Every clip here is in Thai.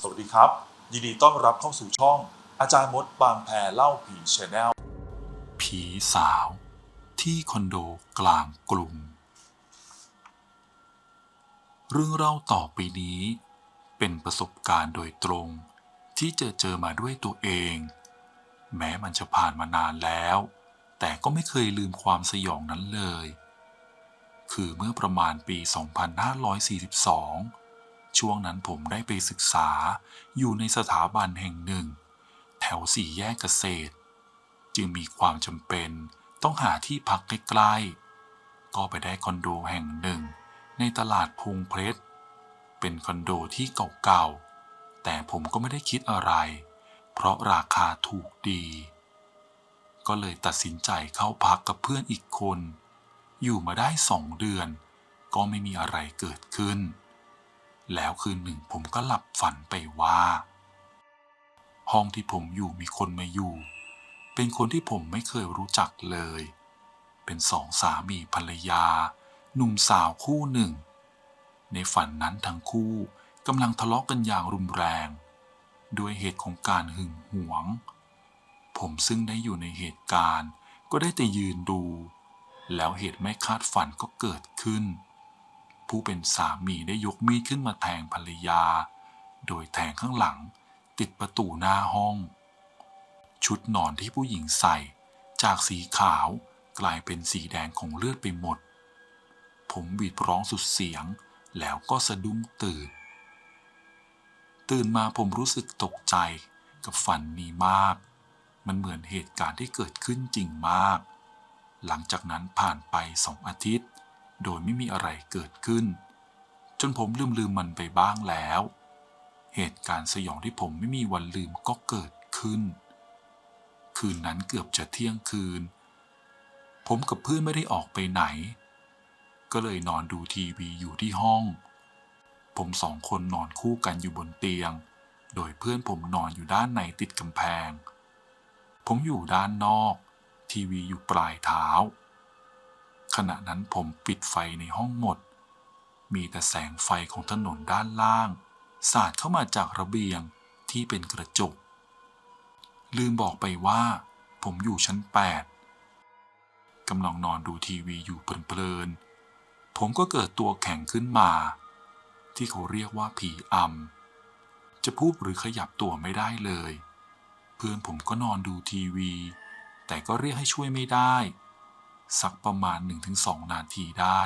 สวัสดีครับ ยินดีต้อนรับเข้าสู่ช่อง อาจารย์มดบางแพรเล่าผีชแนลผีสาว ที่คอนโดกลางกรุง เรื่องเล่าต่อไปนี้ เป็นประสบการณ์โดยตรงที่เจอเจอมาด้วยตัวเอง แม้มันจะผ่านมานานแล้ว แต่ก็ไม่เคยลืมความสยองนั้นเลย คือเมื่อประมาณปี 2542 ช่วงนั้นผมได้ไปศึกษาอยู่ในสถาบันแห่งหนึ่ง แถวสี่แยกเกษตร จึงมีความจำเป็นต้องหาที่พักใกล้ๆ ก็ไปได้คอนโดแห่งหนึ่ง ในตลาดพุงเพชร เป็นคอนโดที่เก่าๆ แต่ผมก็ไม่ได้คิดอะไร เพราะราคาถูกดี ก็เลยตัดสินใจเข้าพักกับเพื่อนอีกคน อยู่มาได้สองเดือน ก็ไม่มีอะไรเกิดขึ้น แล้วคืนหนึ่งผมก็หลับฝันไปว่า ห้องที่ผมอยู่มีคนมาอยู่ เป็นคนที่ผมไม่เคยรู้จักเลย เป็นสองสามีภรรยา หนุ่มสาวคู่หนึ่ง ในฝันนั้นทั้งคู่กำลังทะเลาะกันอย่างรุนแรง ด้วยเหตุของการหึงหวง ผมซึ่งได้อยู่ในเหตุการณ์ ก็ได้แต่ยืนดู แล้วเหตุไม่คาดฝันก็เกิดขึ้น ผู้เป็นสามีได้ยกมีดขึ้นมาแทงภรรยา โดยแทงข้างหลังติดประตูหน้าห้อง ชุดนอนที่ผู้หญิงใส่ จากสีขาวกลายเป็นสีแดงของเลือดไปหมด ผมบีบร้องสุดเสียงแล้วก็สะดุ้งตื่น ตื่นมาผมรู้สึกตกใจกับฝันนี้มาก มันเหมือนเหตุการณ์ที่เกิดขึ้นจริงมาก หลังจากนั้นผ่านไปสองอาทิตย์ โดยไม่มีอะไรเกิดขึ้น จนผมลืมลืมมันไปบ้างแล้ว เหตุการณ์สยองที่ผมไม่มีวันลืมก็เกิดขึ้น คืนนั้นเกือบจะเที่ยงคืน ผมกับเพื่อนไม่ได้ออกไปไหน ก็เลยนอนดูทีวีอยู่ที่ห้อง ผมสองคนนอนคู่กันอยู่บนเตียง โดยเพื่อนผมนอนอยู่ด้านในติดกำแพง ผมอยู่ด้านนอก ทีวีอยู่ปลายเท้า ขณะนั้นผมปิดไฟในห้องหมด มีแต่แสงไฟของถนนด้านล่าง สาดเข้ามาจากระเบียงที่เป็นกระจก ลืมบอกไปว่า ผมอยู่ชั้น 8 กำลังนอนดูทีวีอยู่เพลินๆ ผมก็เกิดตัวแข็งขึ้นมา ที่เขาเรียกว่าผีอำจะพูดหรือขยับตัวไม่ได้เลย เพื่อนผมก็นอนดูทีวี แต่ก็เรียกให้ช่วยไม่ได้ สักประมาณ 1-2 นาทีได้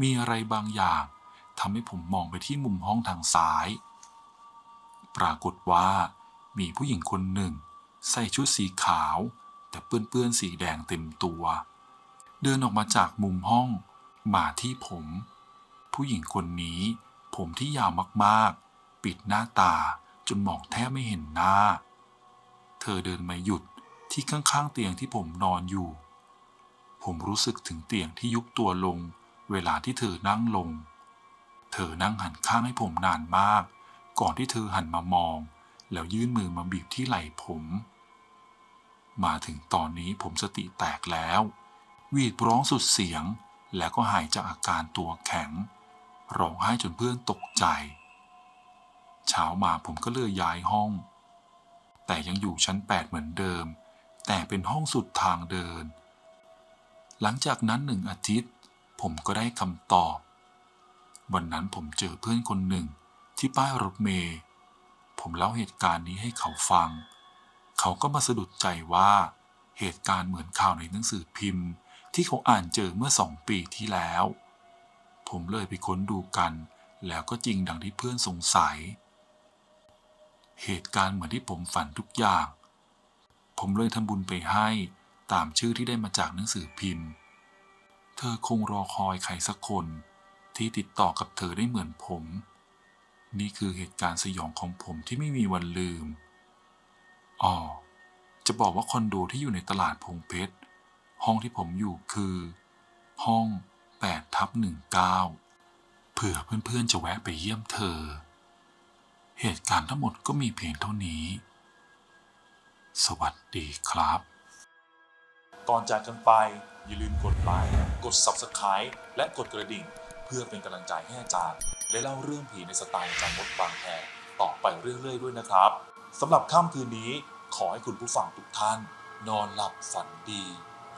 มีอะไรบางอย่างทำให้ผมมองไปที่มุมห้องทางซ้าย ปรากฏว่ามีผู้หญิงคนหนึ่ง ใส่ชุดสีขาว แต่เปื้อนๆสีแดงเต็มตัว เดินออกมาจากมุมห้องมาที่ผม ผู้หญิงคนนี้ ผมที่ยาวมากๆ ปิดหน้าตาจนมองแทบไม่เห็นหน้า เธอเดินมาหยุดที่ข้างๆเตียงที่ผมนอนอยู่ ผมรู้สึกถึงเตียงที่ยุบตัวลง เวลาที่เธอนั่งลง เธอนั่งหันข้างให้ผมนานมาก ก่อนที่เธอหันมามอง แล้วยื่นมือมาบีบที่ไหล่ผม มาถึงตอนนี้ผมสติแตกแล้วหวีดร้องสุดเสียง แล้วก็หายจากอาการตัวแข็ง ร้องไห้จนเพื่อนตกใจ เช้ามาผมก็เลยย้ายห้อง แต่ยังอยู่ชั้น 8 เหมือนเดิม แต่เป็นห้องสุดทางเดิน หลังจากนั้นหนึ่งอาทิตย์ ผมก็ได้คำตอบ วันนั้นผมเจอเพื่อนคนหนึ่งที่ป้ายรถเมล์ผมเล่าเหตุการณ์นี้ให้เขาฟัง เขาก็มาสะดุดใจว่า เหตุการณ์เหมือนข่าวในหนังสือพิมพ์ ที่เขาอ่านเจอเมื่อสองปีที่แล้ว ผมเลยไปค้นดูกัน แล้วก็จริงดังที่เพื่อนสงสัย เหตุการณ์เหมือนที่ผมฝันทุกอย่าง ผมเลยทำบุญไปให้ตามชื่อที่ได้มาจากหนังสือพิมพ์ เธอคงรอคอยใครสักคนที่ติดต่อกับเธอได้เหมือนผม นี่คือเหตุการณ์สยองของผมที่ไม่มีวันลืมอ๋อจะบอกว่าคอนโดที่อยู่ในตลาดพงเพชร ห้องที่ผมอยู่คือ ห้อง8ทับ19เผื่อเพื่อนๆจะแวะไปเยี่ยมเธอ เหตุการณ์ทั้งหมดก็มีเพียงเท่านี้ สวัสดีครับ ก่อนจากกันไป อย่าลืมกดไลค์กด Subscribe และกดกระดิ่ง เพื่อเป็นกำลังใจให้อาจารย์ ได้เล่าเรื่องผีในสไตล์จารย์มดบางแพต่อไปเรื่อยๆ ด้วยนะครับสำหรับค่ำคืนนี้ขอให้คุณผู้ฟังทุกท่าน นอนหลับฝันดี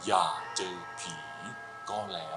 อย่าเจอผีก็แล้ว